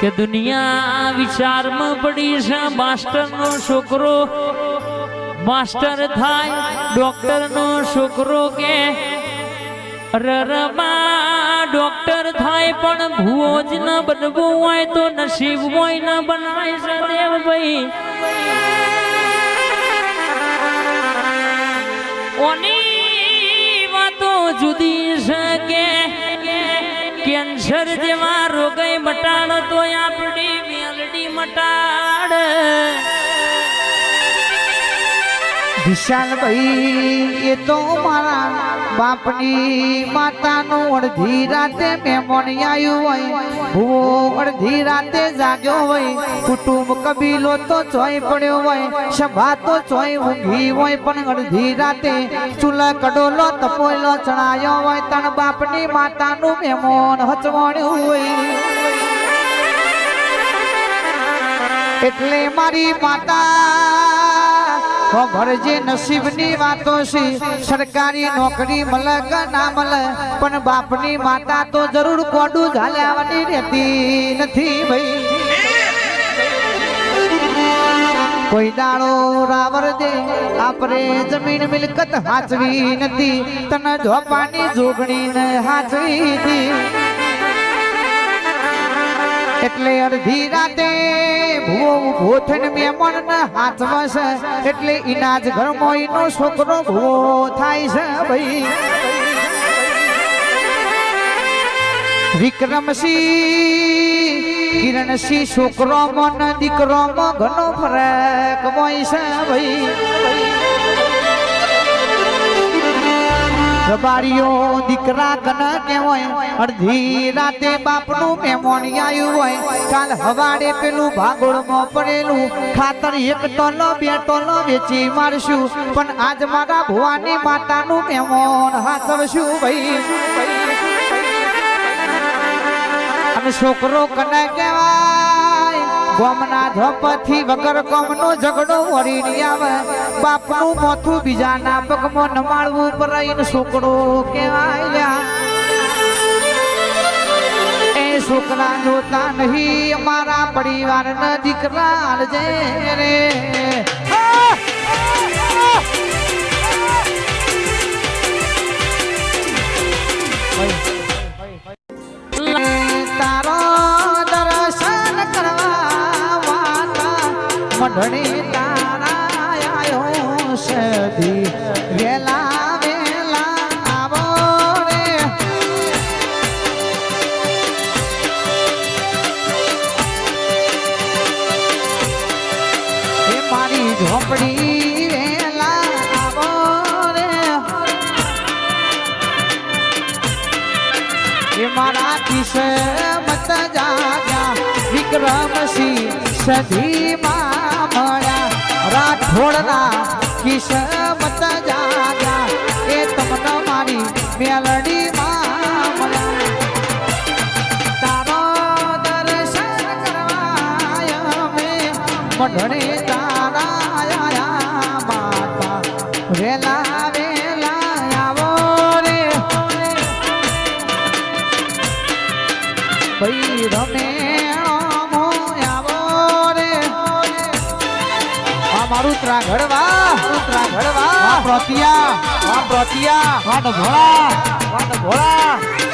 કે દુનિયા વિચારમાં પડી છે, માસ્ટરનો છોકરો. માસ્ટર થાય, ડોક્ટરનો છોકરો કે રરબા ડોક્ટર થાય, પણ ભૂવો જ ન બનવું હોય તો નસીબ હોય ન બનાય છે દેવભાઈ ઓની વાતો જુદી કેન્સર જેવા રોગઈ મટાડ તો આપણી મેલડી મટાડ. વિશાલભાઈ એ તો મારા બાપની માતાનું અડધી રાતે મેમણ આવ્યું હોય. હું અડધી રાતે જાગ્યો હોય. કુટુંબ કબીલો તો ચોય પડ્યો હોય. સભા તો ચોય ઊંઘી હોય, પણ અડધી રાતે ચૂલા કડોલો તપોયલો ચણાયો હોય. તણ બાપની માતાનું મેમણ હચવાણ્યું હોય. એટલે મારી માતા ખબર જે નસીબની વાતો છે, સરકારી નોકરી મળે કે ના મળે પણ બાપની માતા તો જરૂર કોડું ઝાલ્યાવાની રહેતી નથી ભાઈ. કોઈ દાડો રાવર દે, આપણે જમીન મિલકત હાચવી નથી, તને ઝોપાની જોગણી હાચવી એટલે અડધી રાતે ભૂવો ઊભો થઈને મેમણ ને હાથમાં છે એટલે ઇનાજ ઘરમો એનો છોકરો ભૂવો થાય છે ભાઈ. વિક્રમસિંહ, કિરણસિંહ છોકરો મન દીકરો ઘણો ફરક હોય છે ભાઈ. રબારીઓ દીકરા કન કહેવાય અડધી રાતે બાપનું મેમોની આવ્યું હોય. કાલ હવાડે પેલું ભાગોળમાં પડેલું. ખાતર એક ટોલો બે ટોલો વેચી મારશું. પણ આજ મારા ભુવાની માતાનું મહેમાન હાથવશું ભાઈ. અને છોકરો કને કહેવાય, ગોમના ધપથી વગર ગોમનો ઝઘડો વળી આવે. બાપનું મોથું બીજાના પગમાં નમાડવું પરાઈને છોકરો કહેવાય એ છોકરા જોતા નહીં, અમારા પરિવારના દીકરા રે. તારો દર્શન કરવા માતા સદી વેલા વેલા આવો રે. એ મારી ઝોપડી, વેલા આવો રે. એ મારા કિસ્મત જાગ્યા. વિક્રમસિંહ સધીમાં મળ્યા. રાઠોડના કિસ્મત જાગ્યા એ તમને મારી અમે મઢણે તારા આયા માતા વેલા વેલા મારું ત્રાઘડવા ત્રાઘડવા. પ્રતિયા પ્રતિયા વાટ ભોળા. વાટ ભોળા.